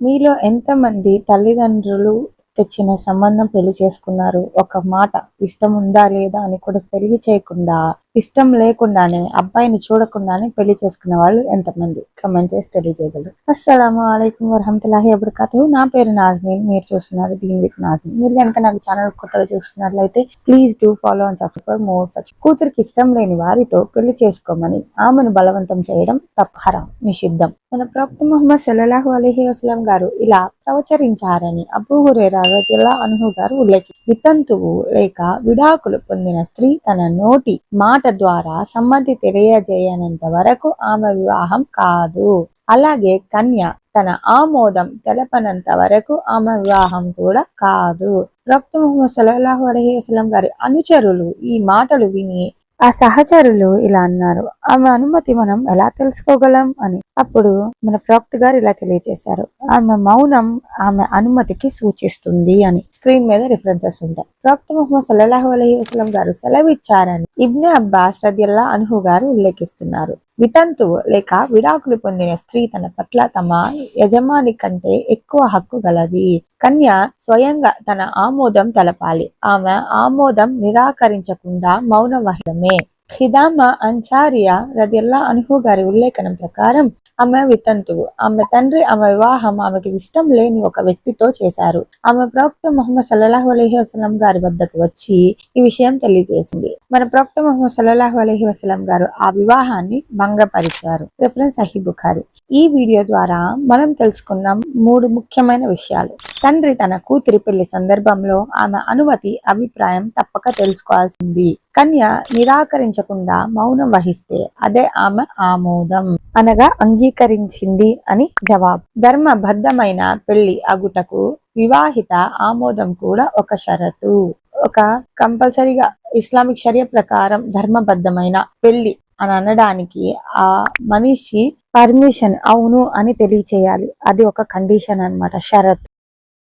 మీలో ఎంతమంది తల్లిదండ్రులు తెచ్చిన సంబంధం పెళ్ళి చేసుకున్నారు? ఒక మాట ఇష్టం ఉందా లేదా అని కూడా తెలియచేయకుండా ఇష్టం లేకుండానే అబ్బాయిని చూడకుండానే పెళ్ళి చేసుకున్న వాళ్ళు ఎంతమంది? కమెంట్ చేసి తెలియజేయగలరు. అస్సలం అయికం వరహమతుల్లాహి వబర్కాతు నా పేరు నాజ్నీన్ మీరు చూస్తున్నారు దీని విత్ నాజ్నీన్ మీరు కనుక నాకు ఛానల్ కొత్తగా చూస్తున్నట్లయితే please do follow and subscribe more such కూతురికి ఇష్టం లేని వారితో పెళ్ళి చేసుకోమని ఆమెను బలవంతం చేయడం తప్పహరం నిషిద్ధం. మన ప్రవక్త ముహమ్మద్ సల్లాహు అలీహి వసల్లం గారు ఇలా ప్రవచరించారని అబూ హురేరా అనుహు గారు ఉల్లేఖి వితంతువు లేక విడాకులు పొందిన స్త్రీ తన నోటి మాట ద్వారా సమ్మతి తెలియజేయనంత వరకు ఆమె వివాహం కాదు. అలాగే కన్య తన ఆమోదం తెలపనంత వరకు ఆమె వివాహం కూడా కాదు. ప్రవక్త ముహమ్మద్ సల్లల్లాహు అలహి వసలం గారి అనుచరులు ఈ మాటలు విని ఆ సహచరులు ఇలా అన్నారు. ఆమె అనుమతి మనం ఎలా తెలుసుకోగలం? అని అప్పుడు మన ప్రవక్త గారు ఇలా తెలియజేశారు. ఆమె మౌనం ఆమె అనుమతికి సూచిస్తుంది అని స్క్రీన్ మీద రిఫరెన్సెస్ ఉంటాయి. ప్రవక్త ముహమ్మద్ సల్లాహు అలహి వసలం గారు సెలవిచ్చారని ఇబ్నె అబ్బాస్ రదియల్లా అనుహు గారు ఉల్లేఖిస్తున్నారు. వితంతువు లేక విడాకులు పొందిన స్త్రీ తన పట్ల తమ యజమాని కంటే ఎక్కువ హక్కు గలది. కన్య స్వయంగా తన ఆమోదం తెలపాలి. ఆమె ఆమోదం నిరాకరించకుండా మౌన వహిడమే ఖిదామా అన్సారియా రదిల్లా అనుహు గారి ఉల్లేఖనం ప్రకారం ఆమె వితంతువు. ఆమె తండ్రి ఆమె వివాహం ఆమెకి ఇష్టం లేని ఒక వ్యక్తితో చేశారు. ఆమె ప్రవక్త మొహమ్మద్ సల్లాహు అలహి వసలం గారి వద్దకు వచ్చి ఈ విషయం తెలియజేసింది. మన ప్రవక్త మొహమ్మద్ సల్లాహు అలహి వసలం గారు ఆ వివాహాన్ని భంగపరిచారు. రిఫరెన్స్ అహి బుఖారి. ఈ వీడియో ద్వారా మనం తెలుసుకున్న మూడు ముఖ్యమైన విషయాలు. తండ్రి తన కూతురి పెళ్ళి సందర్భంలో ఆమె అనుమతి అభిప్రాయం తప్పక తెలుసుకోవాల్సింది. కన్య నిరాకరించకుండా మౌనం వహిస్తే అదే ఆమె ఆమోదం. అనగా అంగీకరించింది అని జవాబు. ధర్మబద్ధమైన పెళ్ళి అగుటకు వివాహిత ఆమోదం కూడా ఒక షరతు. ఒక కంపల్సరీగా ఇస్లామిక్ షరియా ప్రకారం ధర్మబద్ధమైన పెళ్ళి అని అనడానికి ఆ మనిషి పర్మిషన్ అవును అని తెలియచేయాలి. అది ఒక కండిషన్ అన్నమాట షరత్.